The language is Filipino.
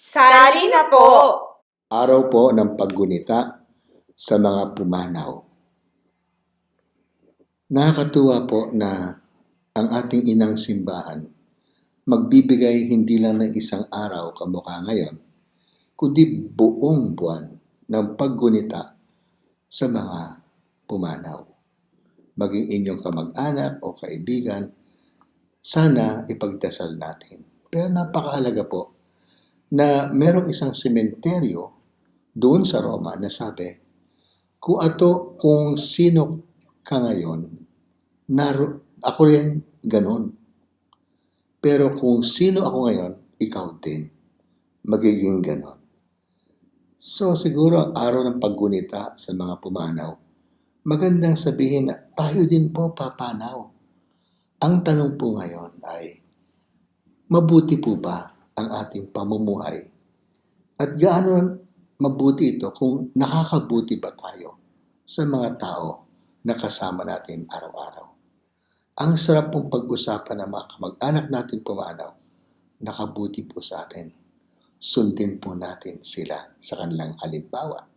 Sali na po! Araw po ng paggunita sa mga pumanaw. Nakakatuwa po na ang ating inang simbahan magbibigay hindi lang ng isang araw kamukha ngayon, kundi buong buwan ng paggunita sa mga pumanaw. Maging inyong kamag-anak o kaibigan, sana ipagdasal natin. Pero napakahalaga po na merong isang sementeryo doon sa Roma na sabi, kung ato, kung sino ka ngayon, naro, ako rin ganun. Pero kung sino ako ngayon, ikaw din. Magiging ganon. So siguro ang araw ng paggunita sa mga pumanaw, magandang sabihin na tayo din po papanaw. Ang tanong po ngayon ay, mabuti po ba ang ating pamumuhay? At gaano mabuti ito kung nakakabuti ba tayo sa mga tao na kasama natin araw-araw? Ang sarap pong pag-usapan ng mga kamag-anak natin pumanaw, nakabuti po sa atin. Sundin po natin sila sa kanilang halimbawa.